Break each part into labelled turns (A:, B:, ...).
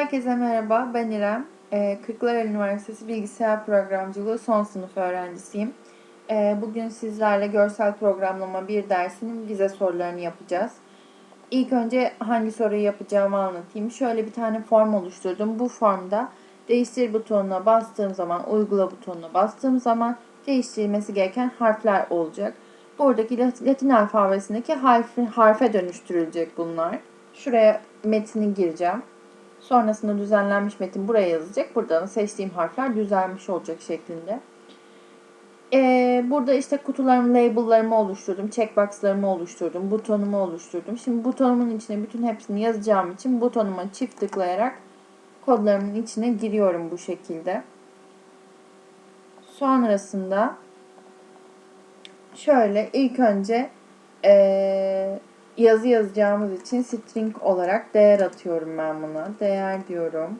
A: Herkese merhaba, ben İrem. Ee, Kırklareli Üniversitesi Bilgisayar Programcılığı son sınıf öğrencisiyim. Ee, bugün sizlerle görsel programlama bir dersinin vize sorularını yapacağız. İlk önce hangi soruyu yapacağımı anlatayım. Şöyle bir tane form oluşturdum. Bu formda değiştir butonuna bastığım zaman, uygula butonuna bastığım zaman değiştirilmesi gereken harfler olacak. Buradaki Latin alfabesindeki harfe dönüştürülecek bunlar. Şuraya metni gireceğim. Sonrasında düzenlenmiş metin buraya yazacak. Buradan seçtiğim harfler düzelmiş olacak şeklinde. Ee, burada işte kutularımı, label'larımı oluşturdum. Checkbox'larımı oluşturdum. Butonumu oluşturdum. Şimdi butonumun içine bütün hepsini yazacağım için butonuma çift tıklayarak kodlarımın içine giriyorum bu şekilde. Sonrasında şöyle ilk önce ee, yazı yazacağımız için string olarak değer atıyorum ben buna. Değer diyorum.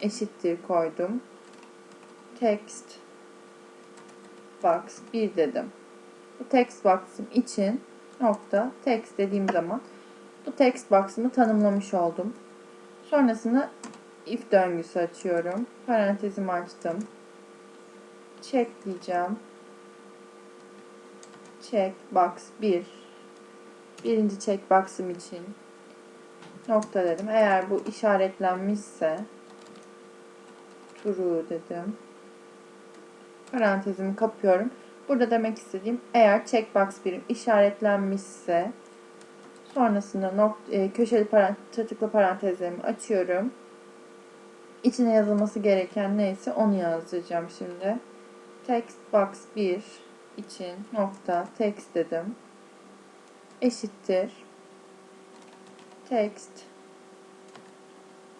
A: Eşittir koydum. Text box 1 dedim. Bu text box'ım için nokta text dediğim zaman bu text box'ımı tanımlamış oldum. Sonrasında if döngüsü açıyorum. Parantezimi açtım. Check diyeceğim. Check box 1 birinci checkbox'ım için nokta dedim. Eğer bu işaretlenmişse true dedim. Parantezimi kapıyorum. Burada demek istediğim eğer checkbox birim işaretlenmişse sonrasında nokta, e, köşeli parantez, tırtıklı parantezlerimi açıyorum. İçine yazılması gereken neyse onu yazacağım şimdi. Text box 1 için nokta text dedim eşittir. Text.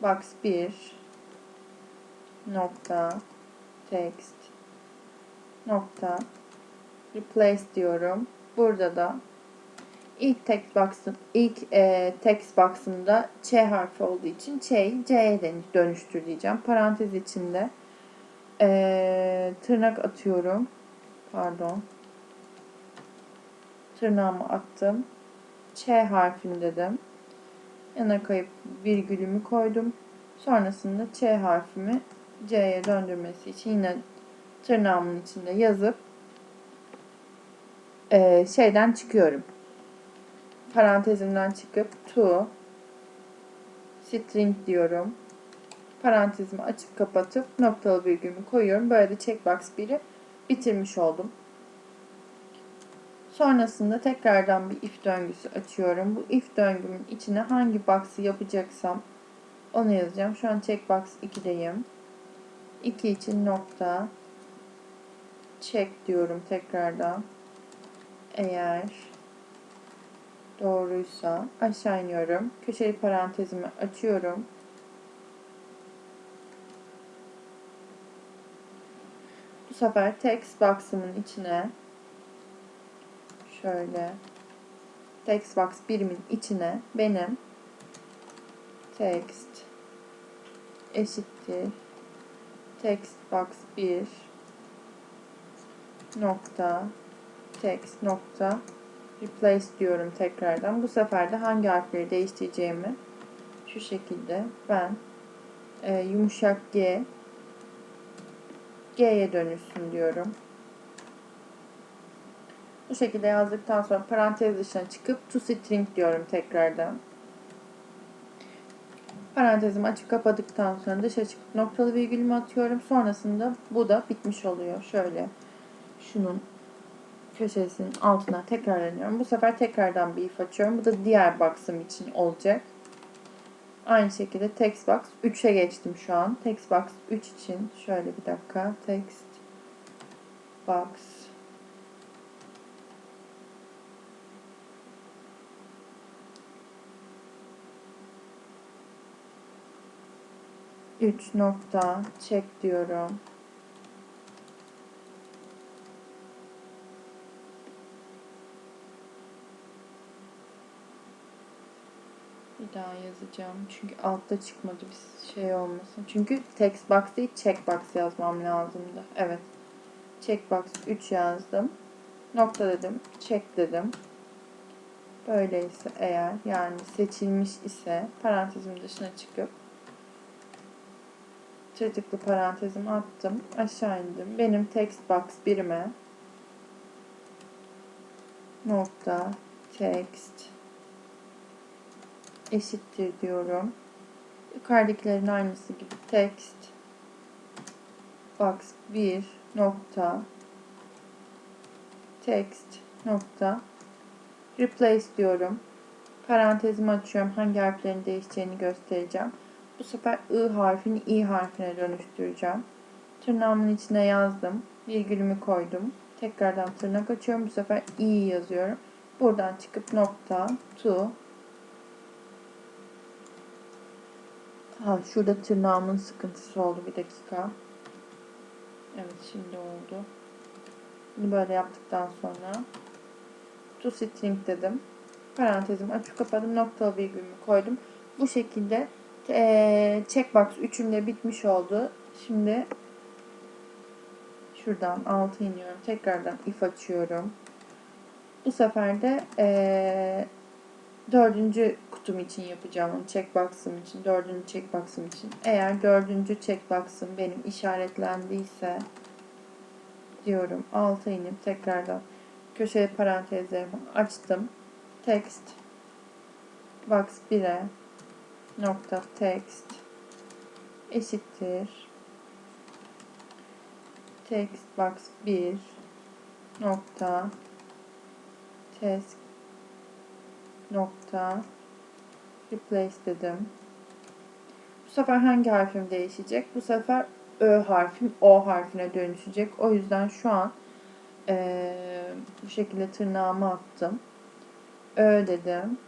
A: Box 1 nokta. Text. Nokta. Replace diyorum. Burada da ilk text box'ın ilk e, text box'ımda Ç harfi olduğu için Ç'yi C'ye dönüştür diyeceğim. Parantez içinde e, tırnak atıyorum. Pardon tırnağımı attım. Ç harfini dedim. Yana kayıp virgülümü koydum. Sonrasında Ç harfimi C'ye döndürmesi için yine tırnağımın içinde yazıp e, şeyden çıkıyorum. Parantezimden çıkıp to string diyorum. Parantezimi açıp kapatıp noktalı virgülümü koyuyorum. Böyle de checkbox 1'i bitirmiş oldum. Sonrasında tekrardan bir if döngüsü açıyorum. Bu if döngümün içine hangi box'ı yapacaksam onu yazacağım. Şu an checkbox 2'deyim. 2 için nokta check diyorum tekrardan. Eğer doğruysa aşağı iniyorum. Köşeli parantezimi açıyorum. Bu sefer text box'ımın içine şöyle text box birimin içine benim text eşittir text box 1 nokta text nokta replace diyorum tekrardan. Bu sefer de hangi harfleri değiştireceğimi şu şekilde ben e, yumuşak G G'ye dönüşsün diyorum. Bu şekilde yazdıktan sonra parantez dışına çıkıp to string diyorum tekrardan. Parantezimi açıp kapadıktan sonra dışa çıkıp noktalı virgülümü atıyorum. Sonrasında bu da bitmiş oluyor. Şöyle şunun köşesinin altına tekrar deniyorum. Bu sefer tekrardan bir if açıyorum. Bu da diğer box'ım için olacak. Aynı şekilde text box 3'e geçtim şu an. Text box 3 için şöyle bir dakika. Text box 3 nokta çek diyorum. Bir daha yazacağım. Çünkü altta çıkmadı bir şey olmasın. Çünkü text box değil checkbox yazmam lazımdı. Evet. Checkbox 3 yazdım. Nokta dedim. Check dedim. Böyleyse eğer yani seçilmiş ise parantezin dışına çıkıp tırtıklı parantezimi attım. Aşağı indim. Benim text box birime nokta text eşittir diyorum. Yukarıdakilerin aynısı gibi text box 1 nokta text nokta replace diyorum. Parantezimi açıyorum. Hangi harflerin değişeceğini göstereceğim. Bu sefer I harfini I harfine dönüştüreceğim. Tırnağımın içine yazdım. Virgülümü koydum. Tekrardan tırnak açıyorum. Bu sefer I yazıyorum. Buradan çıkıp nokta to Ha şurada tırnağımın sıkıntısı oldu. Bir dakika. Evet şimdi oldu. Bunu böyle yaptıktan sonra to string dedim. Parantezimi açıp kapadım. Noktalı virgülümü koydum. Bu şekilde e, checkbox 3'üm de bitmiş oldu. Şimdi şuradan 6 iniyorum. Tekrardan if açıyorum. Bu sefer de e, dördüncü kutum için yapacağım onu. Checkbox'ım için. Dördüncü checkbox'ım için. Eğer dördüncü checkbox'ım benim işaretlendiyse diyorum. Alta inip tekrardan köşe parantezlerimi açtım. Text box 1'e nokta text eşittir text box 1 nokta text nokta replace dedim. Bu sefer hangi harfim değişecek? Bu sefer Ö harfim O harfine dönüşecek. O yüzden şu an ee, bu şekilde tırnağımı attım. Ö dedim.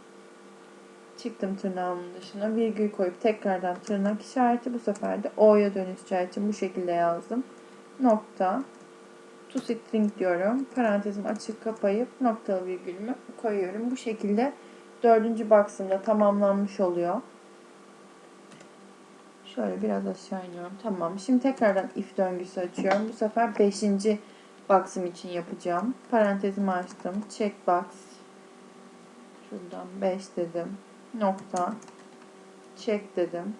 A: Çıktım tırnağımın dışına. Virgül koyup tekrardan tırnak işareti. Bu sefer de O'ya dönüşeceği için bu şekilde yazdım. Nokta. To string diyorum. Parantezimi açıp kapayıp noktalı virgülümü koyuyorum. Bu şekilde dördüncü box'ımda tamamlanmış oluyor. Şöyle biraz aşağı iniyorum. Tamam. Şimdi tekrardan if döngüsü açıyorum. Bu sefer beşinci box'ım için yapacağım. Parantezimi açtım. Checkbox. Şuradan 5 dedim. Nokta. Check dedim.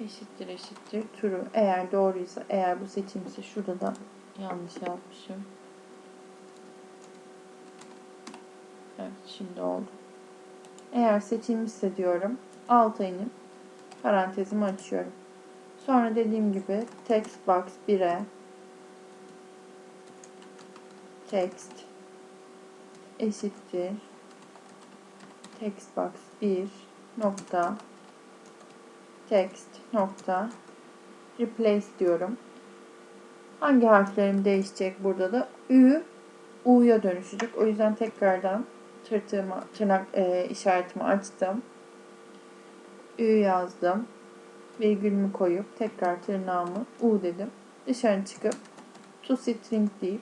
A: Eşittir eşittir. True. Eğer doğruysa, eğer bu seçimse şurada da yanlış yapmışım. Evet şimdi oldu. Eğer seçilmişse diyorum. Alta inip parantezimi açıyorum. Sonra dediğim gibi text box 1'e text eşittir text box 1 nokta text nokta replace diyorum. Hangi harflerim değişecek burada da? Ü U'ya dönüşecek. O yüzden tekrardan tırtığımı, tırnak e, işaretimi açtım. Ü yazdım. Virgülümü koyup tekrar tırnağımı U dedim. Dışarı çıkıp to string deyip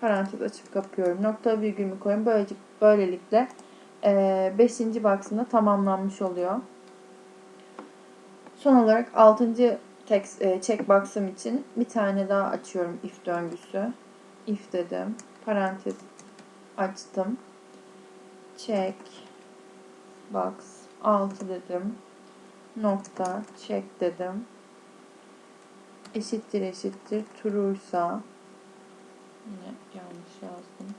A: parantez açıp kapıyorum. Nokta virgülümü koyuyorum. Böylece, böylelikle 5. E, box'ında tamamlanmış oluyor. Son olarak 6. text, e, checkbox'ım için bir tane daha açıyorum if döngüsü. If dedim. Parantez açtım. Check box 6 dedim. Nokta check dedim. Eşittir eşittir true'ysa yine yanlış yazdım.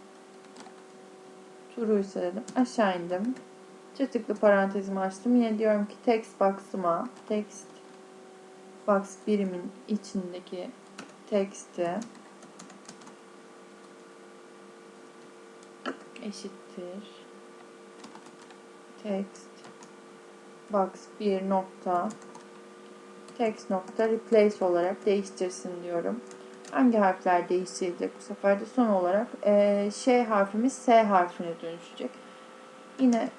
A: True'ysa dedim. Aşağı indim. Çatıklı parantezimi açtım. Yine diyorum ki text box'ıma text box birimin içindeki text'i eşittir text box 1 nokta text nokta replace olarak değiştirsin diyorum. Hangi harfler değiştirilecek bu sefer de son olarak e, şey harfimiz S harfine dönüşecek. Yine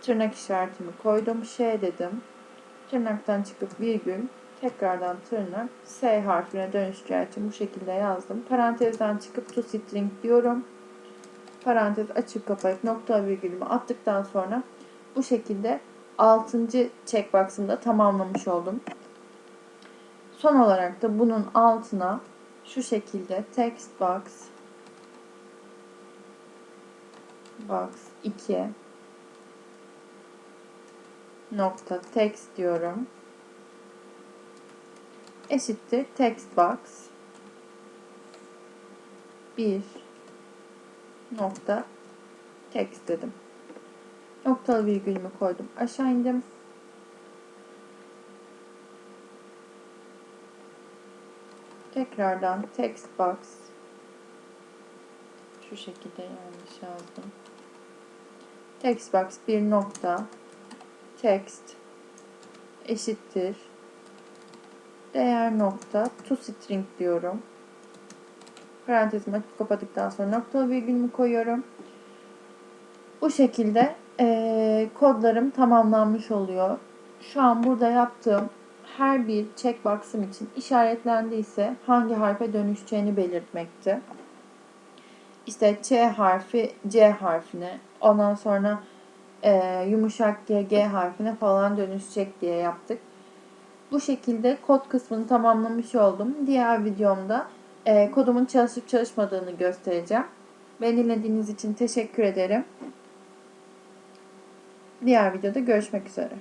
A: tırnak işaretimi koydum. Şey dedim. Tırnaktan çıkıp virgül tekrardan tırnak S harfine dönüşeceği için bu şekilde yazdım. Parantezden çıkıp to string diyorum. Parantez açıp kapayıp nokta virgülümü attıktan sonra bu şekilde 6. checkbox'ımda tamamlamış oldum. Son olarak da bunun altına şu şekilde text box box 2 nokta text diyorum. eşittir text box 1 nokta text dedim. Noktalı virgülümü koydum. Aşağı indim. Tekrardan text box şu şekilde yanlış yazdım. Text box bir nokta text eşittir değer nokta to string diyorum. Parantezimi açıp kapadıktan sonra noktalı virgülümü koyuyorum. Bu şekilde eee, kodlarım tamamlanmış oluyor. Şu an burada yaptığım her bir checkbox'ım için işaretlendiyse hangi harfe dönüşeceğini belirtmekti. İşte Ç harfi C harfine, ondan sonra eee, yumuşak G, G harfine falan dönüşecek diye yaptık. Bu şekilde kod kısmını tamamlamış oldum. Diğer videomda eee, kodumun çalışıp çalışmadığını göstereceğim. Beni dinlediğiniz için teşekkür ederim. Diğer videoda görüşmek üzere.